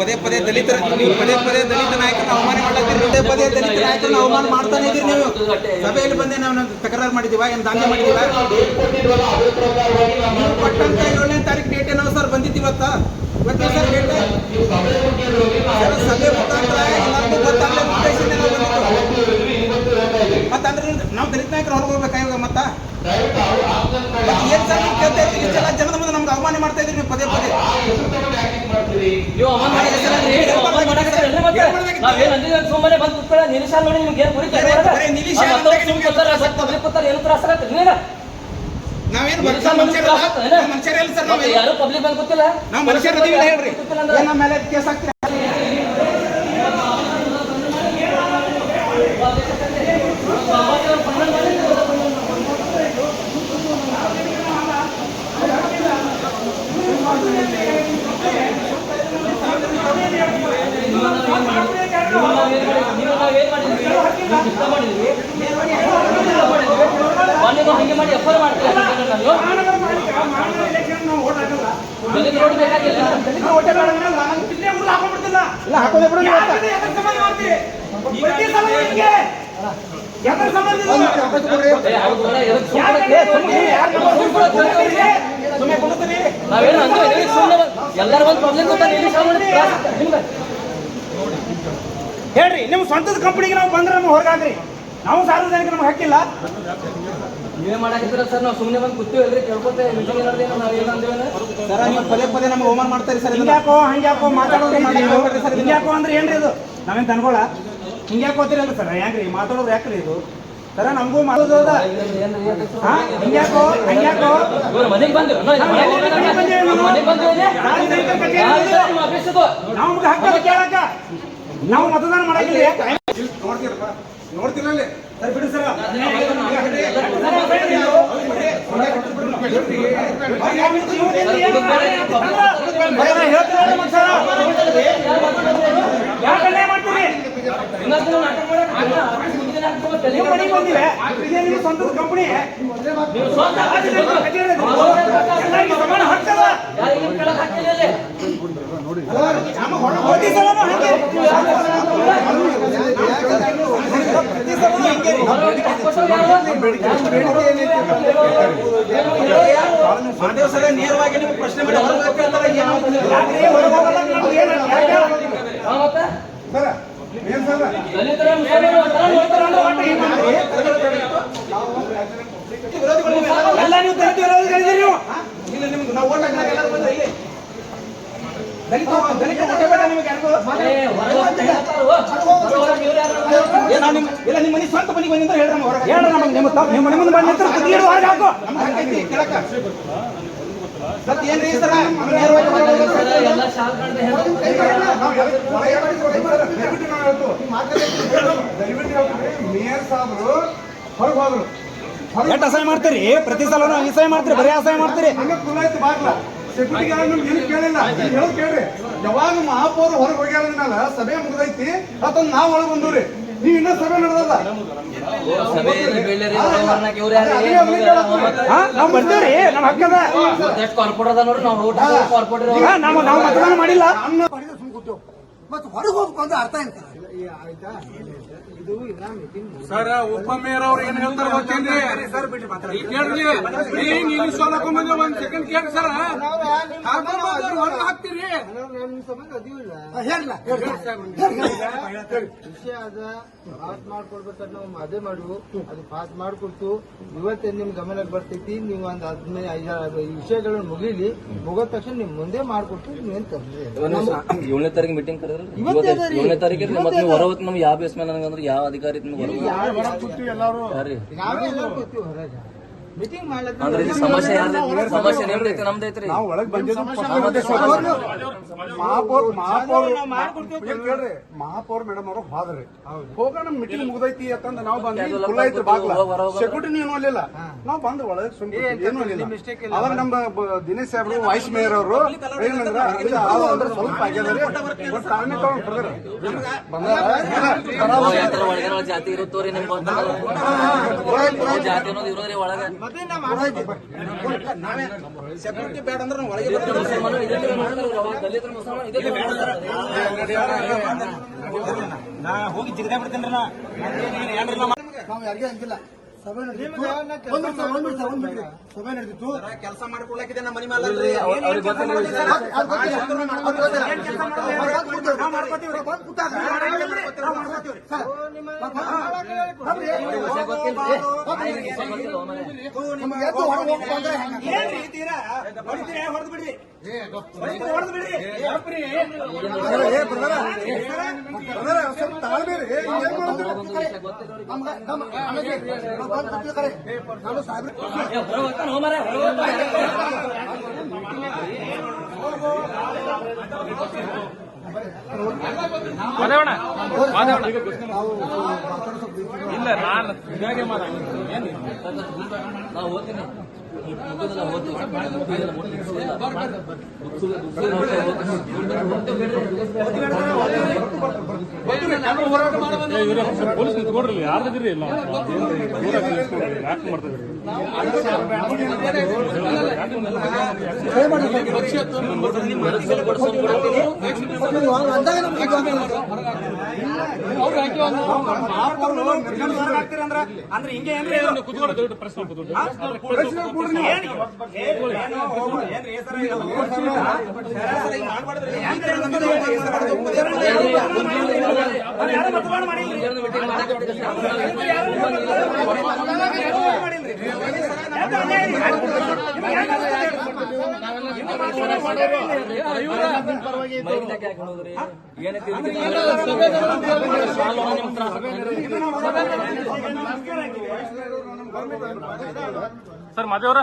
ಪದೇ ಪದೇ ದಲಿತರ, ನೀವು ಪದೇ ಪದೇ ದಲಿತ ನಾಯಕರನ್ನ ಅವಮಾನ ಮಾಡ್ಲತ್ತೀರಿ ಪದೇ ಪದೇ ದಲಿತ ನಾಯಕರನ್ನ ಅವಮಾನ ಮಾಡ್ತಾನೆ ಇದ್ದೀರಿ ನೀವು. ಸಭೆಯಲ್ಲಿ ಬಂದೆ ನಾವು ತಕರಾರು ಮಾಡಿದೀವ ಏನು ದಾಂಧೆ ಮಾಡಿದೀವ ನೀವು ಕೊಟ್ಟಂತ ಏಳನೇ ತಾರೀಕು ಡೇಟ್ ಏನೋ ಸರ್ ಬಂದಿದ್ದೀವತ್ತ ಇವತ್ತ? ಇವತ್ತೇ ಸರ್ ಡೇಟ್ ಸಭೆ ಮುಖಾಂತರ ನಾವು ಮತ್ತಂದ್ರೆ ನಾವು ದಲಿತ ನಾಯಕರು ಹೊರಗೆ ಹೋಗ್ಬೇಕಾಗ ಮತ್ತ? ಮತ್ತೆ ಏನ್ ಸರ್ ನೀವು ಕೇಳ್ತಾ ಜನದ ಮುಂದೆ ನಮ್ಗೆ ಅವಮಾನ ಮಾಡ್ತಾ ಇದ್ದೀರಿ ನೀವು ಪದೇ ಪದೇ. ನೀವು? ನಾವೇನ್ ಅಂತ ಸುಮ್ಮನೆ ಬಂದ್ ಕೂತ್ಕೊಳ್ಳ ನಿಲ್ಲಿಸ ನೋಡಿ ನಿಮ್ಗೆ ಏನ್ ಕುರಿತು ಏನು ತ್ರಾಸ ಆಗತ್ತೆ ನೀನು? ನಾವೇನು ಸರ್ ಯಾರು ಪಬ್ಲಿಕ್ ಬಂದ್ ಗೊತ್ತಿಲ್ಲ ನಾವು ಹೇಳ್ರಿ. ನಮ್ಮ ಮೇಲೆ ಕೇಸ್ ಹಾಕ್ತೀರಾ ಮೊನ್ನೆ ಹಂಗೆ ಮಾಡಿ ಎಫ್ ಮಾಡ್ತೀರಾ ನಾನು ದಲಿತ ರೋಡ್ ಬೇಕಾಗಿಲ್ಲ ಇಲ್ಲ ಹಾಕೋದೇ ಬಿಡು ನೀವು ಇವತ್ತ. ವಾಪಸ್ ಕೊಡ್ರಿ. ಏ, ಹೌದು ಅಣ್ಣ, ಎದಕ್ ಸುಮ್ನೆ ಸುಮ್ನೆ ಕೊಡ್ತೀರಿ? ನಾವೇನು ಅಂದ್ರೆ ಎದಕ್ ಎಫ್ ಐ ಎಲ್ಲರೂ ಮಾಡಿ. ನಿಮ್ಗೆ ಹೇಳ್ರಿ ನಿಮ್ಮ ಸ್ವಂತದ ಕಂಪನಿಗೆ ನಾವು ಬಂದ್ರೆ ನಮ್ಗೆ ಹೊರಗಾಗ್ರಿ. ನಾವು ಸಾರ್ವಜನಿಕ ನಮ್ಗೆ ಹಕ್ಕಿಲ್ಲ. ನೀವೇ ಮಾಡಾಕಿದ್ರ ಸರ್ ನಾವು ಸುಮ್ಮನೆ ಬಂದು ಕೂತೀವಿ ಅಲ್ರಿ ಕೇಳ್ಕೊತೆ ಮೀಟಿಂಗ್ ಏನಾರ್ದೇನೋ ನಾವು ಏನು ಅಂದೇವೇನ ಸರ ನೀವು ಪದೇ ಪದೇ ನಮ್ಗೆ ಓಮನ್ ಮಾಡ್ತಾರೆ ಸರ್. ಹಿಂಗ್ಯಾಕೋ ಹಂಗ್ಯಾಕೋ ಮಾತಾಡೋದು ಮಾಡಿ ಹಿಂಗ್ಯಾಕೋ ಮಾಡ್ರಿ ಸರ್ ಹಿಂಗ್ಯಾಕೋ ಅಂದ್ರೆ ಏನ್ರಿ ಇದು? ನಾವೇನ್ ತನ್ಕೊಳ ಹಿಂಗ್ಯಾಕೋತೀರಿ ಅಂದ್ರೆ ಸರ್ ಯಾಕ್ರಿ ಮಾತಾಡೋದು ಯಾಕ್ರಿ ಇದು? ಸರ ನಮಗೂ ಮಾಡೋದ ಅದ ಹಾ ಹಿಂಗ್ಯಾಕೋ ಹಂಗ್ಯಾಕೋ. ಮನೆಗೆ ನಾವು ನಮ್ಗೆ ಕೇಳಕ ನಾವು ಮತದಾನ ಮಾಡಾಕಿಲ್ಲ ನೋಡ್ತೀರಪ್ಪ. ನೋಡ್ತಿಲ್ಲ ಅಲ್ಲಿ. ಸರ್ ಬಿಡು ಸರ್. ಸ್ವಂತದ ಕಂಪನಿ ನೀವು ಮಾದೇವ್ ನೇರವಾಗಿ ನೀವು ಪ್ರಶ್ನೆ ಮಾಡಿ ಎಲ್ಲ ನೀವು ನೀವು. ಇಲ್ಲ ನಿಮ್ಗೆ ನಾವು ಓಟ್ ಎಲ್ಲರೂ ಬಂದ್ರೆ ಇಲ್ಲಿ. ದಲಿತ ದಲಿತ ನಿಮಗೆ ಇಲ್ಲ. ನಿಮ್ಮ ಮನೆ ಸ್ವಂತ ಮನೆಗೆ ಬಂದಿದ್ರೆ ಹೇಳ್ರಿ ನಮ್ಮ ಹೊರಗೆ. ಹೇಳ್ರಿ ನಮಗೆ ನಿಮ್ಮ ನಿಮ್ಮ ಮನೆ ಮುಂದೆ ಬಂದು ನಿಂತ್ರೆ ಕುತ್ತಿಗೆ ಹೊರಗೆ ಹಾಕು. ನಮ್ಗೆ ಹಂಗೈತಿ ಕೇಳಕ್ಕ. ಮತ್ತೆ ಏನ್ರಿ ಸರ ನೇರವಾಗಿ ಹೊರಗೆ ಹೋಗೋದು ಸರ್. ಎಲ್ಲ ಶಾಲ್ ಕಾಣ್ದೆ ಹೆಣ್ಣು. ಮೇಯರ್ ಹೊರಗೆ ಹೋದ್ರು. ಎಷ್ಟು ಅಸಹ್ಯ ಮಾಡ್ತೀರಿ? ಪ್ರತಿ ಸಲ ಅಸಹಾಯ ಮಾಡ್ತೀರಿ? ಬರೀ ಅಸಹ್ಯ ಮಾಡ್ತೀರಿ? ಹಂಗ ಕುಲಾಯ್ತು ಬಾಗ್ಲ. ಸೆಕ್ಯೂರಿಟಿ ಗಾರ್ಡ್ ನಮ್ಗೆ ಏನು ಕೇಳಿಲ್ಲ ಹೇಳೋದು ಕೇಳ್ರಿ ಯಾವಾಗ ಮಹಾಪೌರ ಹೊರಗೆ ಹೋಗ್ಯಾರ ಅಂದ್ಮೇಲೆ ಸಭೆ ಮುಗ್ದೈತಿ ಅದನ್ನ ನಾವು ಒಳಗೆ ಬಂದವ್ರಿ ನೀವು ಇನ್ನೂ ಸಭೆ ನಡೆದಲ್ಲ ನಾವು ಬರ್ತೀವ್ರಿ ನಮ್ಮ ಹಕ್ಕದ ಇವತ್ತು ಎಷ್ಟು ಕಾರ್ಪೊರೇಟ್ ಅದ ನೋಡ್ರಿ ನಾವು ಕಾರ್ಪೊರೇಟ್ ನಾವು ನಾವು ಮತದಾನ ಮಾಡಿಲ್ಲ ಮತ್ತೆ ಹೊರಗೆ ಹೋಗ್ಬೇಕು ಅಂದ್ರೆ ಅರ್ಥ ಇರ್ತದೆ ಸರ್ ಉಪಮೇಯರ್ ಅವ್ರು ಏನ್ ಹೇಳ್ತಾರೆ ಗೊತ್ತೇನ್ರಿ ಕೇಳ್ರಿ ಏನ್ ನಿಲ್ಲಿಸೋಲಕ್ಕ ಬಂದ್ರೆ ಒಂದ್ ಸೆಕೆಂಡ್ ಕೇಳಿ ಸರ್. ಹಾಕ್ತೀರಿ? ವಿಷಯ ಅದ ಪಾಸ್ ಮಾಡ್ಕೊಡ್ಬೇಕಾದ್ರೆ ನಾವು ಅದೇ ಮಾಡುವು. ಅದು ಪಾಸ್ ಮಾಡ್ಕೊಡ್ತು. ಇವತ್ತೇ ನಿಮ್ ಗಮನಕ್ಕೆ ಬರ್ತೈತಿ. ನೀವು ಒಂದ್ ಹದಿನೈದು ಐದಾರು ಈ ವಿಷಯಗಳನ್ನ ಮುಗಿಲಿ. ಮುಗಿದ ತಕ್ಷಣ ನಿಮ್ ಮುಂದೆ ಮಾಡ್ಕೊಡ್ತೀವಿ ನೀವೇನ್ ತೊಂದ್ರೆ. ಏಳನೇ ತಾರೀಕು ಮೀಟಿಂಗ್ ಕರೆದ್ರಿ ಏಳನೇ ತಾರೀಕು ಮತ್ತೆ. ಹೊರ ನಮ್ಗೆ ಯಾವ ಬೇಸ್ ಮೇಲೆ ನನಗಂದ್ರೆ ಯಾವ ಅಧಿಕಾರಿ ಒಳಗ್ ಕೂತೀವಿ ಎಲ್ಲಾರು? ಅಂದ್ರೆ ಸಮಸ್ಯೆ ಸಮಸ್ಯೆ ನಿಮ್ದೈತಿ ನಮ್ದೈತ್ರಿ ನಾವು ಒಳಗೆ ಬಂದಿದ್ದು ಮಹಾಪೌರ್ ಮಹಾಪೌರ್ ಕೇಳ್ರಿ? ಮಹಾಪೌರ್ ಮೇಡಮ್ ಅವ್ರು ಹೋದ್ರಿ. ಹೋಗೋಣ ಮೀಟಿಂಗ್ ಮುಗ್ದೈತಿ ಅಂತಂದ ನಾವು ಬಂದ್ವಿ. ಫುಲ್ ಐತ್ರಿ ಬಾಗ್ಲ. ಸೆಕ್ಯೂರಿಟಿ ಏನು ಅಲ್ಲಿಲ್ಲ ನಾವು ಬಂದು ಒಳಗೆ ಸುಮ್ಮನೆ ಏನು ಅಲ್ಲಿಲ್ಲ ಅವಾಗ ನಮ್ಮ ದಿನೇಶ್ ಸಾಹೇಬ್ರು ವೈಸ್ ಮೇಯರ್ ಅವರು. ಏನಂದ್ರ ಅಂದ್ರೆ ಸ್ವಲ್ಪ ಆಗ್ಯದ್ರಿ ಬಟ್ ತಾಳ್ಮೆ ತಗೊಂಡ್ ಒಳಗಿನ ಜಾತಿ ಇರುತ್ತೋರಿ ನಿಮ್ಗೆ ಜಾತಿ ಅನ್ನೋದು ಇರೋದ್ರಿ ಒಳಗ. ಸೆಕ್ಯೂರಿಟಿ ಬೇಡ ಅಂದ್ರೆ ಒಳಗೆ ನಾ ಹೋಗಿ ಜಿಗದೇ ಬಿಡ್ತೇನ್ರಿ ನಾ. ನಾವು ಯಾರಿಗೆ ಅಂತಿಲ್ಲ ಸಭೆ ನಡೆದಿತ್ತು ಒಂದ್ ನಿಮಿಷ ಒಂದ್ ನಿಮಿಷ ಕೆಲಸ ಮಾಡ್ಕೊಳಕಿದೆ ನಮ್ಮ ಮನೆ ಮೇಲೆ ನಿಮ್ಗೆ ಹೊರಗೆ ಹೋಗ್ಬೇಕು ಅಂದ್ರೆ ಇಲ್ಲ ನಾನು ಹೇಗೆ ಮಾತಾಡ್ತೀನಿ ಏನು ನಾವು ಓದ್ತೀನಿ ಪೊಲೀಸ್ ನಿಂತ್ಕೊಡ್ರಿ ಯಾರ್ದಿರಿ ಇಲ್ಲ ಯಾಕೆ ಮಾಡ್ತಾ ಅಂದ್ರೆ ಪ್ರಶ್ನೆ ಏನೈತಿ ಸರ್ ಮಾದೇವರ